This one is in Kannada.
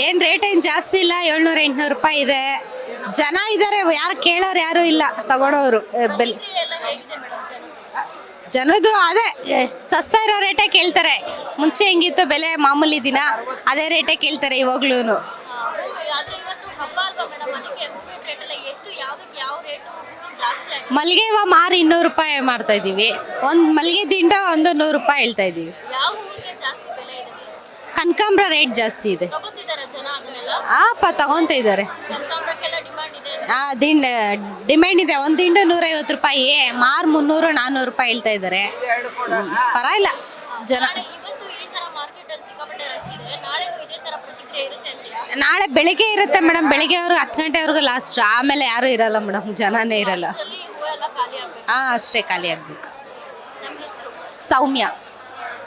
ಏನು ರೇಟ್ ಏನು ಜಾಸ್ತಿ ಇಲ್ಲ ಏಳ್ನೂರ ಎಂಟ್ನೂರು ರೂಪಾಯಿ ಇದೆ. ಜನ ಇದ್ದಾರೆ ಯಾರು ಕೇಳೋರು ಯಾರು ಇಲ್ಲ ತಗೊಳೋರು ಬೆಲ್ ಜನದ್ದು ಅದೇ ಸಸ್ತ ಇರೋ ರೇಟೇ ಕೇಳ್ತಾರೆ. ಮುಂಚೆ ಹೆಂಗಿತ್ತು ಬೆಲೆ ಮಾಮೂಲಿ ದಿನ ಅದೇ ರೇಟೇ ಕೇಳ್ತಾರೆ ಇವಾಗ್ಲೂ ಮಲ್ಲಿಗೆ ಹೂವು ಮಾರು ಇನ್ನೂರು ರೂಪಾಯಿ ಮಾಡ್ತಾ ಇದೀವಿ. ಒಂದು ಮಲ್ಲಿಗೆ ದಿಂಡ ಒಂದು ನೂರು ರೂಪಾಯಿ ಹೇಳ್ತಾ ಇದ್ದೀವಿ ಕನಕಾಂಬ್ರ ರೇಟ್ ಜಾಸ್ತಿ ಇದೆ. ಆಪ ತಗೊಂತ ಇದ್ದಾರೆ ಆ ದಿಂಡ ಡಿಮ್ಯಾಂಡ್ ಇದೆ. ಒಂದು ದಿಂಡು ನೂರೈವತ್ತು ರೂಪಾಯಿ ಮಾರು ಮುನ್ನೂರು ನಾನ್ನೂರು ರೂಪಾಯಿ ಹೇಳ್ತಾ ಇದ್ದಾರೆ. ಪರವಾಗಿಲ್ಲ. ಜನ ನಾಳೆ ಬೆಳಿಗ್ಗೆ ಇರುತ್ತೆ ಮೇಡಮ್. ಬೆಳಿಗ್ಗೆ ಬೆಳಿಗ್ಗೆವರೆಗೂ ಹತ್ತು ಗಂಟೆವರೆಗೂ ಲಾಸ್ಟ್ ಆಮೇಲೆ ಯಾರೂ ಇರಲ್ಲ ಮೇಡಮ್. ಜನನೇ ಇರಲ್ಲ. ಹಾಂ ಅಷ್ಟೇ ಖಾಲಿ ಆಗಬೇಕು. ಸೌಮ್ಯ.